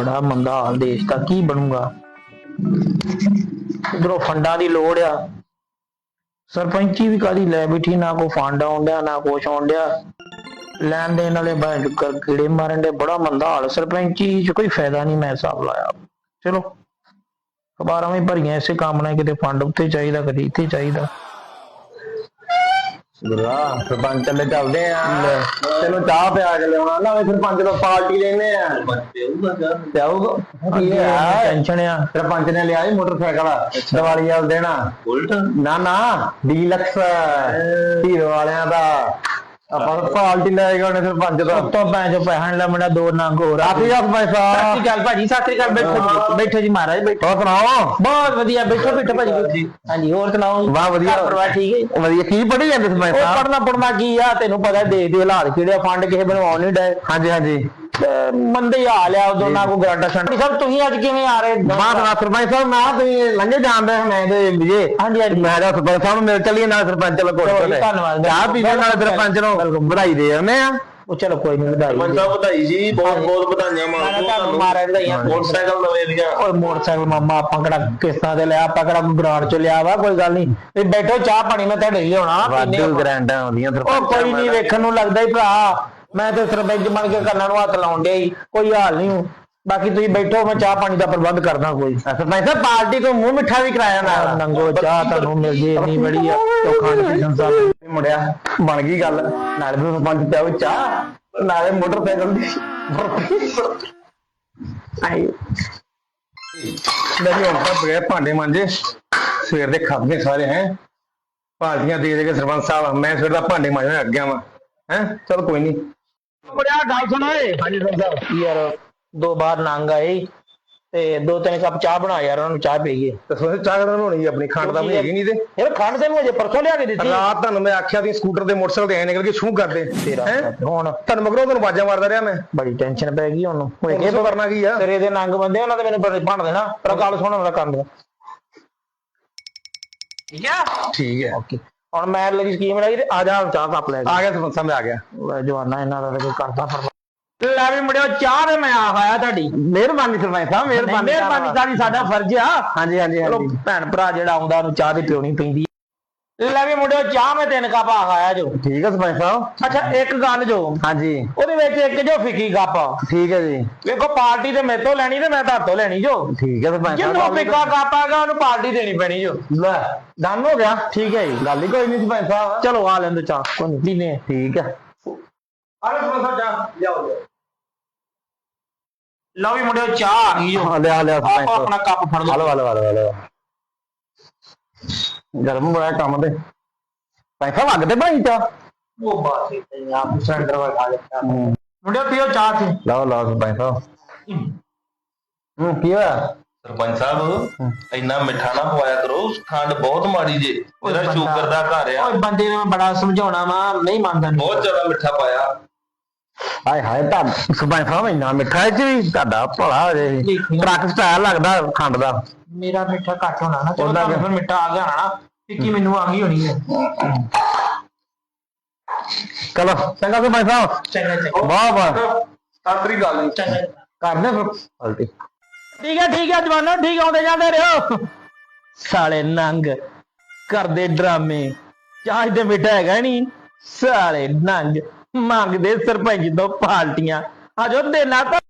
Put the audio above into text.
ਬੜਾ ਮੰਦਾ ਹਾਲ ਦੇਸ਼ ਦਾ, ਕੀ ਬਣੂਗਾ? ਇਧਰੋਂ ਫੰਡਾਂ ਦੀ ਲੋੜ ਆ। ਸਰਪੰਚੀ ਵੀ ਕਾਦੀ ਲੈ ਬੈਠੀ, ਨਾ ਕੋ ਫੰਡ ਆਉਂਦਾ ਨਾ ਕੁਛ ਆਉਂਦਿਆ ਲੈਣ ਦੇਣ ਵਾਲੇ ਬੈਂਕ ਕੀੜੇ ਮਾਰਨ ਦੇ ਬੜਾ ਮੰਦਾ ਹਾਲ। ਸਰਪੰਚੀ ਚ ਕੋਈ ਫਾਇਦਾ ਨਹੀਂ ਮੈਂ ਹਿਸਾਬ ਲਾਇਆ। ਚਲੋ, ਅਖਬਾਰਾਂ ਵੀ ਭਰੀਆਂ, ਇਸੇ ਕੰਮ ਨਾਲ ਕਿਤੇ ਫੰਡ ਉੱਤੇ ਚਾਹੀਦਾ, ਕਦੀ ਇੱਥੇ ਚਾਹੀਦਾ। ਗੁਰਾ ਸਰਪੰਚ ਚੱਲੇ ਚੱਲਦੇ ਆ। ਚਲੋ ਚਾਹ ਪਿਆ ਕੇ ਲਿਆਉਣਾ ਨਾ ਵੀ ਸਰਪੰਚ ਤੋਂ ਪਾਰਟੀ ਲੈਨੇ ਆ। ਤੇ ਆਊਗਾ ਕੀ ਹੈ। ਟੈਨਸ਼ਨ ਆ। ਸਰਪੰਚ ਨੇ ਲਿਆ ਜੀ ਮੋਟਰਸਾਈਕਲ। ਦੀਵਾਲੀ ਵਾਲ ਦੇਣਾ ਬੁਲਟ? ਨਾ ਨਾ। ਡੀਲਕਸ। ਹੀਰੋ ਵਾਲਿਆਂ ਦਾ ਆਪਾਂ ਤਾਂ ਪਾਰਟੀ ਲੈ ਗਏ ਉਹਨੇ ਸਰਪੰਚ ਤੋਂ ਤੋਂ ਭੈਣ ਜੋ ਪੈਸਾ ਲੈ ਮੇਰਾ ਦੋ ਨੰਗ ਹੋਰ ਆ। ਆਖੀ ਹੱਥ ਪੈਸਾ। ਸਤਿ ਅਕਾਲ ਭਾਜੀ ਸਤਿ ਅਕਾਲ ਬੈਠੋ ਜੀ, ਬੈਠੋ ਜੀ ਮਹਾਰਾਜ ਬੈਠੋ। ਹੋਰ ਸੁਣਾਓ? ਬਹੁਤ ਵਧੀਆ ਬੈਠੋ ਬੈਠੋ ਭਾਜੀ। ਹਾਂਜੀ। ਹੋਰ ਸੁਣਾਓ? ਵਾਹ ਵਧੀਆ। ਘਰ ਪਰਿਵਾਰ ਠੀਕ ਹੈ? ਵਧੀਆ। ਕੀ ਪੜੀ ਜਾਂਦੇ ਸਾਹਿਬ ਪੜਨਾ ਪੜਨਾ ਕੀ ਆ ਤੈਨੂੰ ਪਤਾ ਦੇਸ਼ ਦੇ ਹਾਲਾਤ ਕਿਹੜੇ ਆ, ਫੰਡ ਕਿਸੇ ਬਣਵਾਉਣ ਨਹੀਂ ਡਏ। ਹਾਂਜੀ ਹਾਂਜੀ। ਤੇ ਮੰਦੇ ਹਾਲ ਆ ਉਦੋਂ ਨਾ ਕੋਈ ਗਰਾਂਟਾ ਸ਼ੰਟ ਸਭ ਤੁਸੀਂ ਅੱਜ ਕਿਵੇਂ ਆ ਰਹੇ? ਬਾਤ ਨਾ ਸਰਪੰਚ ਸਾਹਿਬ ਨਾ ਤੁਸੀਂ ਲੰਘੇ ਜਾਂਦੇ ਹੋ ਮੈਂ ਤੇ ਵਿਜੇ ਹਾਂਜੀ ਹਾਂਜੀ। ਮੈਂ ਤਾਂ ਸਰਪੰਚ ਸਾਹਿਬ ਨੂੰ ਮਿਲ ਚੱਲੀਏ ਨਾਲ ਸਰਪੰਚ ਨਾਲ ਕੋਟ ਚਲੋ ਜੀ, ਕੋਲੇ ਧੰਨਵਾਦ। ਚਾਹ ਪੀਵੇ ਨਾਲ ਸਰਪੰਚ ਨੂੰ। ਵਧਾਈ ਦੇ ਆਉਂਦੇ ਆ। ਉਹ ਚਲੋ ਕੋਈ ਨਹੀਂ ਵਧਾਈ ਸਾਹਿਬ ਵਧਾਈ ਜੀ। ਬਹੁਤ ਬਹੁਤ ਵਧਾਈਆਂ ਮੈਂ ਮਾਰੋ ਤੁਹਾਨੂੰ। ਮਾਰਿਆ ਵਧਾਈਆਂ। ਮੋਟਰਸਾਈਕਲ ਨਵੇਂ ਦੀਆਂ। ਓਏ ਮੋਟਰਸਾਈਕਲ ਮਾਮਾ ਆਪਾਂ ਕਿਹੜਾ ਕਿਸ਼ਤਾਂ ਤੇ ਲਿਆ ਆਪਾਂ ਕਿਹੜਾ ਗਰਾਂਟ ਚ ਲਿਆ ਵਾ ਕੋਈ ਗੱਲ ਨਹੀਂ। ਤੇ ਬੈਠੋ ਚਾਹ ਪਾਣੀ ਮੈਂ ਤੁਹਾਡੇ ਲਈ ਲਿਆਉਣਾ ਪੀਨੇ ਵਾਧੂ ਆਪਾਂ। ਗਰੈਂਡਾਂ ਆਉਂਦੀਆਂ ਸਰਪੰਚ ਕੋਈ ਨਹੀਂ ਵੇਖਣ ਨੂੰ ਲੱਗਦਾ ਹੀ ਭਰਾ। ਮੈਂ ਤੇ ਸਰਪੰਚ ਬਣ ਕੇ ਕੰਨਾਂ ਨੂੰ ਹੱਥ ਲਾਉਣ ਡਿਆ ਹੀ ਕੋਈ ਹਾਲ ਨਹੀਂ ਬਾਕੀ ਤੁਸੀਂ ਬੈਠੋ ਮੈਂ ਚਾਹ ਪਾਣੀ ਦਾ ਪ੍ਰਬੰਧ ਕਰਦਾ ਕੋਈ। ਸਰਪੰਚ ਸਾਹਿਬ ਪਾਰਟੀ ਤੋਂ ਮੂੰਹ ਮਿੱਠਾ ਵੀ ਕਰਾਇਆ ਨਾਲ। ਨੰਗੋ ਚਾਹ ਤੁਹਾਨੂੰ ਮਿਲ ਜੇ ਇੰਨੀ ਬੜੀ ਆ ਚੋਖਾਂ ਦੀ ਸੰਸਾਰ ਮੁੰਡਿਆ ਬਣ ਗਈ ਗੱਲ। ਨਾਲੇ ਫਿਰ ਸਰਪੰਚ ਪਿਆਉ ਚਾਹ ਨਾਲੇ ਮੋਟਰਸਾਈਕਲ ਦੀ ਆਈ। ਜੀ ਹੁਣ ਤਾਂ ਬਗੈਰ ਭਾਂਡੇ ਮਾਂਜੇ ਸਵੇਰ ਦੇ ਖਾਦੇ ਸਾਰੇ ਹੈ। ਪਾਰਟੀਆਂ ਦੇ ਦੇ ਕੇ ਸਰਪੰਚ ਸਾਹਿਬ ਮੈਂ ਸਵੇਰ ਦਾ ਭਾਂਡੇ ਮਾਂਜਣ ਅੱਗੇ ਆਵਾਂ ਹੈ ਚਲ ਕੋਈ ਨਹੀਂ ਬੜਿਆ ਗੱਲ ਸੁਣ ਓਏ। ਹਾਂਜੀ ਸਾਹਿਬ ਯਾਰ ਦੋ ਬਾਰ ਨੰਗ ਆਏ ਤੇ ਦੋ ਤਿੰਨ ਕੱਪ ਚਾਹ ਬਣਾ ਯਾਰ ਉਹਨਾਂ ਨੂੰ ਚਾਹ ਪੀਈਏ। ਤੇ ਸੋਚ ਚਾਹ ਕਰਨ ਹੋਣੀ ਆਪਣੀ ਖੰਡ ਦਾ ਵੀ ਹੈਗੀ ਨਹੀਂ ਤੇ। ਯਾਰ ਖੰਡ ਤੈਨੂੰ ਅਜੇ ਪਰਸੋਂ ਲਿਆ ਕੇ ਦਿੱਤੀ। ਰਾਤ ਤੁਹਾਨੂੰ ਮੈਂ ਆਖਿਆ ਸੀ ਸਕੂਟਰ ਦੇ ਮੋਟਰਸਾਈਕਲ ਤੇ ਐ ਨਿਕਲ ਕੇ ਛੂ ਕਰਦੇ। ਤੇਰਾ ਹੈਂ? ਹੁਣ। ਤੁਹਾਨੂੰ ਮਗਰੋਂ ਤੁਹਾਨੂੰ ਆਵਾਜ਼ਾਂ ਮਾਰਦਾ ਰਿਹਾ ਮੈਂ। ਬੜੀ ਟੈਨਸ਼ਨ ਪੈ ਗਈ ਉਹਨੂੰ। ਹੋਏ ਇਹ ਕੀ ਕਰਨਾ ਕੀ ਆ? ਤੇਰੇ ਦੇ ਨੰਗ ਬੰਦੇ ਉਹਨਾਂ ਦੇ ਮੈਨੂੰ ਬੜੇ ਭੰਨ ਦੇਣਾ। ਪਰ ਗੱਲ ਸੁਣ ਮੇਰਾ ਲਿਆ ਠੀਕ ਆ ਠੀਕ ਹੈ। ਓਕੇ। ਹੁਣ ਮੈਂ ਲੱਗੀ ਸਕੀਮ ਲਾਈ ਤੇ ਆ ਜਾ ਚਾਹ ਕੱਪ ਲੈ ਆ ਗਿਆ ਮੈਂ ਆ ਗਿਆ। ਲੈ ਜਵਾਨਾ ਇਹਨਾਂ ਦਾ ਤਾਂ ਕੋਈ ਕਰਦਾ ਫਿਰ ਲੈ ਵੀ ਮੁੰਡਿਓ ਚਾਹ ਤੇ ਮੈਂ ਆ ਆਇਆ ਤੁਹਾਡੀ। ਮਿਹਰਬਾਨੀ ਸਰਪੰਚ ਸਾਹਿਬ ਮਿਹਰਬਾਨੀ ਮਿਹਰਬਾਨੀ ਸਾਡੀ ਸਾਡਾ ਫਰਜ਼ ਆ। ਹਾਂਜੀ ਹਾਂਜੀ ਹਾਂਜੀ। ਭੈਣ ਭਰਾ ਜਿਹੜਾ ਆਉਂਦਾ ਉਹਨੂੰ ਚਾਹ ਦੀ ਪਿਉਣੀ ਪੈਂਦੀ। ਲੈ ਵੀ ਮੁੰਡਿਓ ਚਾਹ ਮੈਂ ਤਿੰਨ ਕੱਪ ਆ ਆਇਆ ਜੋ। ਠੀਕ ਹੈ ਸਰਪੰਚ ਸਾਹਿਬ। ਅੱਛਾ ਇੱਕ ਗੱਲ ਜੋ। ਹਾਂਜੀ। ਉਹਦੇ ਵਿੱਚ ਇੱਕ ਜੋ ਫਿੱਕੀ ਕੱਪ। ਠੀਕ ਹੈ ਜੀ। ਵੇਖੋ ਪਾਰਟੀ ਤੇ ਮੇਰੇ ਤੋਂ ਲੈਣੀ ਤੇ ਮੈਂ ਤੁਹਾਡੇ ਤੋਂ ਲੈਣੀ ਜੋ। ਠੀਕ ਹੈ ਸਰਪੰਚ ਸਾਹਿਬ। ਫਿੱਕਾ ਕੱਪ ਆਗਾ ਉਹਨੂੰ ਪਾਰਟੀ ਦੇਣੀ ਪੈਣੀ ਜੋ। ਲੈ ਡਨ ਹੋ ਗਿਆ। ਠੀਕ ਹੈ ਜੀ। ਗੱਲ ਹੀ ਕੋਈ ਨਹੀਂ ਸਰਪੰਚ ਸਾਹਿਬ। ਚਲੋ ਆ ਲੈਂਦੇ ਚਾਹ। ਕੋਈ ਨਹੀਂ। ਪੀਨੇ ਠੀਕ ਹੈ। ਆ ਲੈ ਸਰਪੰਚ ਸਾਹਿਬ ਚਾਹ। ਲਿਆਓ ਲਓ ਵੀ ਮੁੰਡਿਓ ਚਾਹ ਆ ਗਈ ਜੋ। ਲਿਆ ਲਿਆ ਸਰਪੰਚ ਆਪੋ ਆਪਣਾ ਕੱਪ ਫੜ ਲਓ। ਹਲੋ ਹਲੋ ਹਲੋ ਹਲੋ ਗਰਮ ਬੜਾ ਕੰਮ ਤੇ। ਪੈਸਾ ਲੱਗਦੇ ਭਾਈ ਚਾ। ਉਹ ਬਾਤ ਹੈ ਆਪ ਸਿਲੰਡਰ ਵਾ ਖਾ ਲਿਆ ਮੁੰਡਿਓ ਪੀਓ ਚਾਹ ਤੇ ਲਓ ਲਓ ਸਰਪੰਚ ਸਾਹਿਬ। ਹੂੰ ਕੀ ਹੋਇਆ? ਸਰਪੰਚ ਸਾਹਿਬ ਇੰਨਾ ਮਿੱਠਾ ਨਾ ਪਵਾਇਆ ਕਰੋ ਖੰਡ ਬਹੁਤ ਮਾੜੀ ਜੇ। ਮੇਰਾ ਬੰਦਾ- ਸ਼ੂਗਰ ਦਾ ਘਰ ਆ। ਓਏ ਬੰਦੇ ਨੂੰ ਮੈਂ ਬੜਾ ਸਮਝਾਉਣਾ ਵਾ ਨਹੀਂ ਮੰਨਦਾ। ਬਹੁਤ ਜ਼ਿਆਦਾ ਮਿੱਠਾ ਪਾਇਆ। ਹਾਏ ਹਾਏ ਤਾਂ ਸਰਪੰਚ ਸਾਹਿਬ ਇੰਨਾ ਮਿੱਠਾ ਹੈ ਜੀ ਤੁਹਾਡਾ ਭਲਾ ਹੋ ਜੇ। ਟਰੱਕ ਸਟਾਈਲ ਲੱਗਦਾ ਖੰਡ ਦਾ। ਮੇਰਾ ਮਿੱਠਾ ਘੱਟ ਹੋਣਾ ਨਾ ਚਲੋ ਉਹਦਾ ਤੁਹਾਨੂੰ ਫਿਰ ਮਿੱਠਾ ਆ ਗਿਆ ਹੋਣਾ ਨਾ ਟਿੱਕੀ ਮੈਨੂੰ ਆ ਗਈ ਹੋਣੀ ਹੈ। ਚਲੋ ਚੰਗਾ ਸਰਪੰਚ ਸਾਹਿਬ। ਚੰਗਾ ਚੰਗਾ। ਵਾਹ ਵਾਹ ਸਾਤਰੀ ਗੱਲ ਨਹੀਂ ਚੰਗਾ। ਕਰਦੇ ਫਿਰ। ਪਲਟੀ ਠੀਕ ਹੈ ਠੀਕ ਹੈ ਜਵਾਨੋ ਠੀਕ ਆਉਂਦੇ ਜਾਂਦੇ ਰਹੋ। ਸਾਲੇ ਨੰਗ ਕਰਦੇ ਡਰਾਮੇ। ਚਾਹ ਤੇ ਮਿੱਠਾ ਹੈਗਾ ਨਹੀਂ। ਸਾਲੇ ਨੰਗ। ਮੰਗਦੇ ਸਰਪੰਚ ਤੋਂ ਪਾਲਟੀਆਂ ਆਜੋ ਦੇਣਾ ਤਾਂ